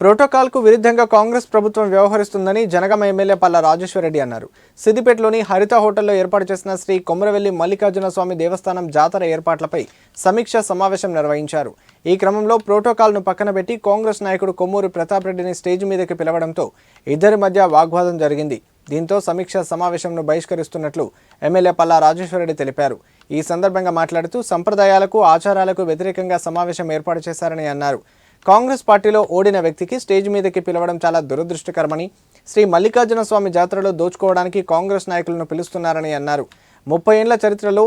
ప్రోటోకాల్కు విరుద్ధంగా కాంగ్రెస్ ప్రభుత్వం వ్యవహరిస్తుందని జనగామ ఎమ్మెల్యే పల్లా రాజేశ్వరరెడ్డి అన్నారు. సిద్దిపేటలోని హరిత హోటల్లో ఏర్పాటు చేసిన శ్రీ కొమరవెల్లి మల్లికార్జున స్వామి దేవస్థానం జాతర ఏర్పాట్లపై సమీక్ష సమావేశం నిర్వహించారు. ఈ క్రమంలో ప్రోటోకాల్ను పక్కన పెట్టి కాంగ్రెస్ నాయకుడు కొమ్మూరు ప్రతాప్ రెడ్డిని స్టేజ్ మీదకి పిలవడంతో ఇద్దరి మధ్య వాగ్వాదం జరిగింది. దీంతో సమీక్ష సమావేశంను బహిష్కరిస్తున్నట్లు ఎమ్మెల్యే పల్లా రాజేశ్వరరెడ్డి తెలిపారు. ఈ సందర్భంగా మాట్లాడుతూ సంప్రదాయాలకు ఆచారాలకు వ్యతిరేకంగా సమావేశం ఏర్పాటు చేశారని అన్నారు. కాంగ్రెస్ పార్టీలో ఓడిన వ్యక్తికి స్టేజ్ మీదకి పిలవడం చాలా దురదృష్టకరమని శ్రీ మల్లికార్జున స్వామి జాతరలో దోచుకోవడానికి కాంగ్రెస్ నాయకులను పిలుస్తున్నారని అన్నారు. ముప్పై ఏళ్ళ చరిత్రలో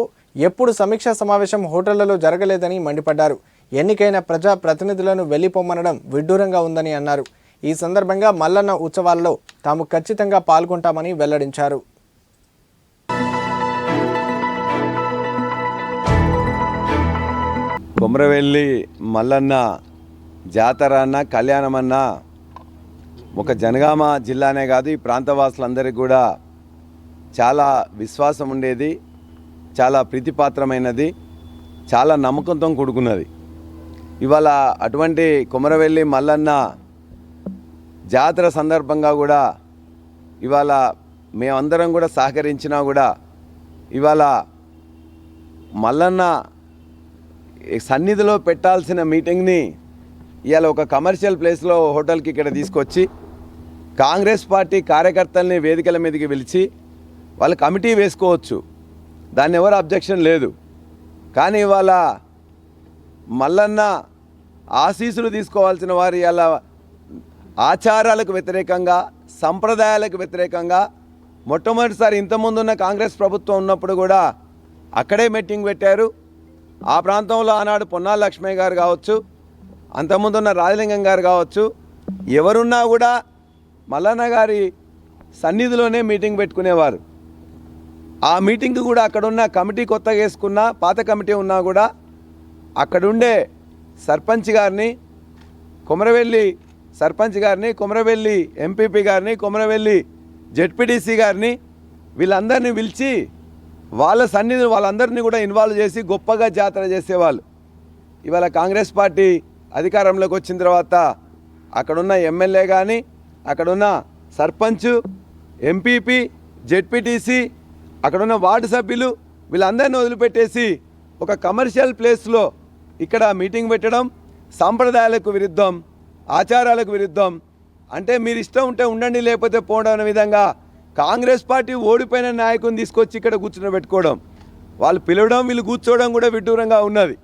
ఎప్పుడు సమీక్షా సమావేశం హోటళ్ళలో జరగలేదని మండిపడ్డారు. ఎన్నికైన ప్రజా ప్రతినిధులను వెళ్ళిపోమ్మనడం విడ్డూరంగా ఉందని అన్నారు. ఈ సందర్భంగా మల్లన్న ఉత్సవాల్లో తాము ఖచ్చితంగా పాల్గొంటామని వెల్లడించారు. కొమరవెల్లి మల్లన్న జాతర అన్న కళ్యాణం అన్న ఒక జనగామ జిల్లానే కాదు ఈ ప్రాంతవాసులందరికీ కూడా చాలా విశ్వాసం ఉండేది చాలా ప్రీతిపాత్రమైనది చాలా నమ్మకంతో కూడుకున్నది. ఇవాళ అటువంటి కుమరవెల్లి మల్లన్న జాతర సందర్భంగా కూడా ఇవాళ మేమందరం కూడా సహకరించినా కూడా ఇవాళ మల్లన్న సన్నిధిలో పెట్టాల్సిన మీటింగ్ని ఇవాళ ఒక కమర్షియల్ ప్లేస్లో హోటల్కి ఇక్కడ తీసుకొచ్చి కాంగ్రెస్ పార్టీ కార్యకర్తల్ని వేదికల మీదకి పిలిచి వాళ్ళు కమిటీ వేసుకోవచ్చు. దాన్ని ఎవరు అబ్జెక్షన్ లేదు. కానీ ఇవాళ మల్లన్న ఆశీసులు తీసుకోవాల్సిన వారు ఇలా ఆచారాలకు వ్యతిరేకంగా సంప్రదాయాలకు వ్యతిరేకంగా మొట్టమొదటిసారి ఇంతకుముందున్న కాంగ్రెస్ ప్రభుత్వం ఉన్నప్పుడు కూడా అక్కడే మీటింగ్ పెట్టారు. ఆ ప్రాంతంలో ఆనాడు పొన్నాల లక్ష్మయ్య గారు కావచ్చు అంతకుముందున్న రాజలింగం గారు కావచ్చు ఎవరున్నా కూడా మల్లన్న గారి సన్నిధిలోనే మీటింగ్ పెట్టుకునేవారు. ఆ మీటింగ్ కూడా అక్కడున్న కమిటీ కొత్తగా వేసుకున్న పాత కమిటీ ఉన్నా కూడా అక్కడుండే సర్పంచ్ గారిని కొమరవెల్లి సర్పంచ్ గారిని కొమరవెల్లి ఎంపీపీ గారిని కొమరవెల్లి జెడ్పీటీసీ గారిని వీళ్ళందరినీ పిలిచి వాళ్ళ సన్నిధి వాళ్ళందరినీ కూడా ఇన్వాల్వ్ చేసి గొప్పగా జాతర చేసేవాళ్ళు. ఇవాళ కాంగ్రెస్ పార్టీ అధికారంలోకి వచ్చిన తర్వాత అక్కడున్న ఎమ్మెల్యే కానీ అక్కడున్న సర్పంచ్ ఎంపీపీ జెడ్పీటీసీ అక్కడున్న వార్డు సభ్యులు వీళ్ళందరినీ వదిలిపెట్టేసి ఒక కమర్షియల్ ప్లేస్లో ఇక్కడ మీటింగ్ పెట్టడం సాంప్రదాయాలకు విరుద్ధం ఆచారాలకు విరుద్ధం. అంటే మీరు ఇష్టం ఉంటే ఉండండి లేకపోతే పోవడం అనే విధంగా కాంగ్రెస్ పార్టీ ఓడిపోయిన నాయకుని తీసుకొచ్చి ఇక్కడ కూర్చుని పెట్టుకోవడం వాళ్ళు పిలవడం వీళ్ళు కూర్చోవడం కూడా విడ్డూరంగా ఉన్నది.